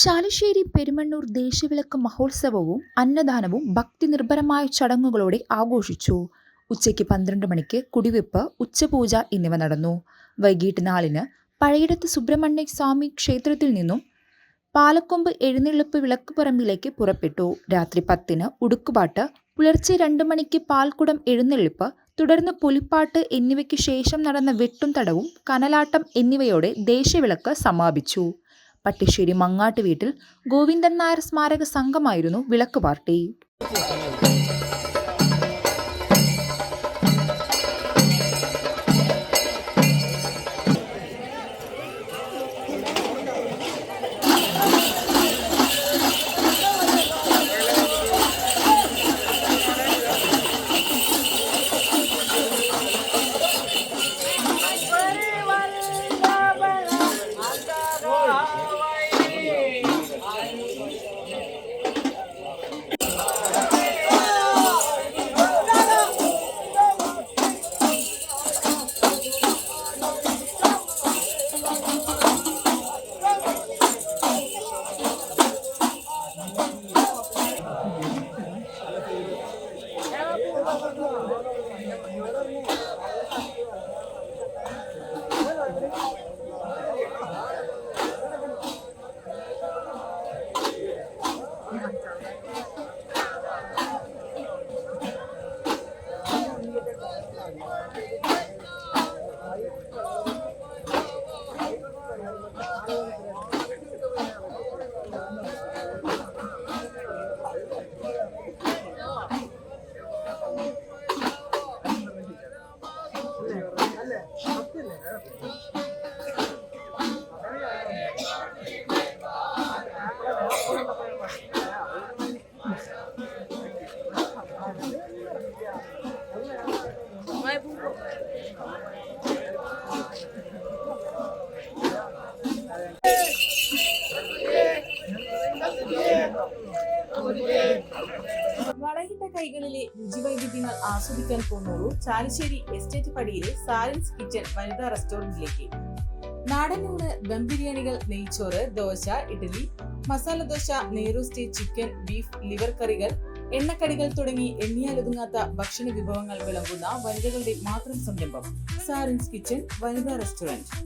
ശാലുശ്ശേരി പെരുമണ്ണൂർ ദേശവിളക്ക് മഹോത്സവവും അന്നദാനവും ഭക്തി നിർഭരമായ ചടങ്ങുകളോടെ ആഘോഷിച്ചു. ഉച്ചയ്ക്ക് പന്ത്രണ്ട് മണിക്ക് കുടിവെപ്പ് ഉച്ചപൂജ എന്നിവ നടന്നു. വൈകിട്ട് നാലിന് പഴയിടത്ത് സുബ്രഹ്മണ്യ സ്വാമി ക്ഷേത്രത്തിൽ നിന്നും പാലക്കൊമ്പ് എഴുന്നള്ളിപ്പ് വിളക്ക് വിളക്കുപറമ്പിലേക്ക് പുറപ്പെട്ടു. രാത്രി പത്തിന് ഉടുക്കുപാട്ട് പുലർച്ചെ രണ്ട് മണിക്ക് പാൽക്കുടം എഴുന്നള്ളിപ്പ് തുടർന്ന് പുലിപ്പാട്ട് എന്നിവയ്ക്ക് ശേഷം നടന്ന വെട്ടും തടവും കനലാട്ടം എന്നിവയോടെ ദേശവിളക്ക് സമാപിച്ചു. പട്ടിശ്ശേരി മങ്ങാട്ട് വീട്ടിൽ ഗോവിന്ദൻ നായർ സ്മാരക സംഘമായിരുന്നു വിളക്ക് പാർട്ടി. Yeah. Yeah. വളയിട്ട കൈകളിലെ രുചിവൈവിധ്യങ്ങൾ ആസ്വദിക്കാൻ പോകുന്നു ചാലിശ്ശേരി എസ്റ്റേറ്റ് പടിയിലെ സാലൻസ് കിച്ചൺ വനിതാ റെസ്റ്റോറന്റിലേക്ക്. നാടൻ ഊണ് ദം ബിരിയാണികൾ നെയ്ച്ചോറ് ദോശ ഇഡലി മസാല ദോശ നെയ്റോസ്റ്റ് ചിക്കൻ ബീഫ് ലിവർ കറികൾ എണ്ണക്കടികൾ തുടങ്ങി എണ്ണിയാലൊതുങ്ങാത്ത ഭക്ഷണ വിഭവങ്ങൾ വിളമ്പുന്ന വനിതകളുടെ മാത്രം സംരംഭം സാരൻസ് കിച്ചൺ വനിതാ റെസ്റ്റോറന്റ്.